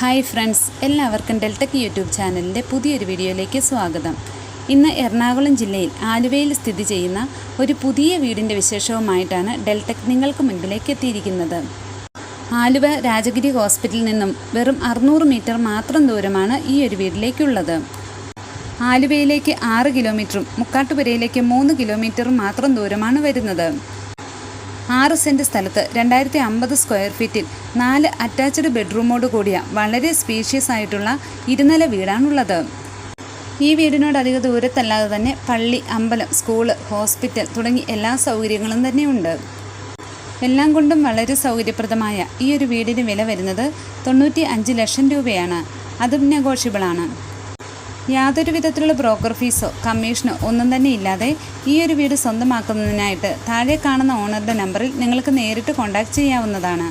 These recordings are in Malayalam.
ഹായ് ഫ്രണ്ട്സ് എല്ലാവർക്കും ഡെൽറ്റക് യൂട്യൂബ് ചാനലിന്റെ പുതിയൊരു വീഡിയോയിലേക്ക് സ്വാഗതം. ഇന്ന് എറണാകുളം ജില്ലയിൽ ആലുവയിൽ സ്ഥിതി ചെയ്യുന്ന ഒരു പുതിയ വീടിന്റെ വിശേഷവുമായിട്ടാണ് ഡെൽറ്റക് നിങ്ങൾക്ക് മുൻപിലേക്ക് എത്തിയിരിക്കുന്നത്. ആലുവ രാജഗിരി ഹോസ്പിറ്റലിൽ നിന്നും വെറും അറുന്നൂറ് മീറ്റർ മാത്രം ദൂരമാണ് ഈ ഒരു വീട്ടിലേക്കുള്ളത് ആലുവയിലേക്ക് ആറ് കിലോമീറ്ററും മുക്കാട്ടുപുരയിലേക്ക് മൂന്ന് കിലോമീറ്ററും മാത്രം ദൂരമാണ് വരുന്നത്. ആറ് സെന്റ് സ്ഥലത്ത് രണ്ടായിരത്തി അമ്പത് സ്ക്വയർ ഫീറ്റിൽ നാല് അറ്റാച്ച്ഡ് ബെഡ്റൂമോട് കൂടിയ വളരെ സ്പീഷ്യസ് ആയിട്ടുള്ള ഇരുനില വീടാണുള്ളത്. ഈ വീടിനോട് അധിക ദൂരത്തല്ലാതെ തന്നെ പള്ളി അമ്പലം സ്കൂൾ ഹോസ്പിറ്റൽ തുടങ്ങി എല്ലാ സൗകര്യങ്ങളും തന്നെയുണ്ട്. എല്ലാം കൊണ്ടും വളരെ സൗകര്യപ്രദമായ ഈ ഒരു വീടിന് വില വരുന്നത് തൊണ്ണൂറ്റി അഞ്ച് ലക്ഷം രൂപയാണ്. അതും നെഗോഷ്യബിളാണ്. യാതൊരു വിധത്തിലുള്ള ബ്രോക്കർ ഫീസോ കമ്മീഷനോ ഒന്നും തന്നെ ഇല്ലാതെ ഈ ഒരു വീട് സ്വന്തമാക്കുന്നതിനായിട്ട് താഴെ കാണുന്ന ഓണറുടെ നമ്പറിൽ നിങ്ങൾക്ക് നേരിട്ട് കോൺടാക്ട് ചെയ്യാവുന്നതാണ്.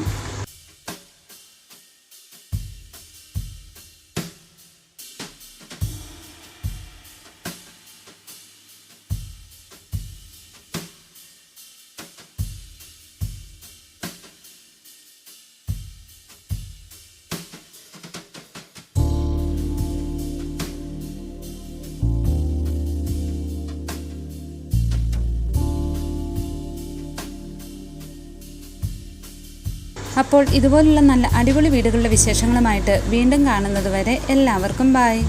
അപ്പോൾ ഇതുപോലുള്ള നല്ല അടിപൊളി വീടുകളുടെ വിശേഷങ്ങളുമായിട്ട് വീണ്ടും കാണുന്നത് വരെ എല്ലാവർക്കും ബായ്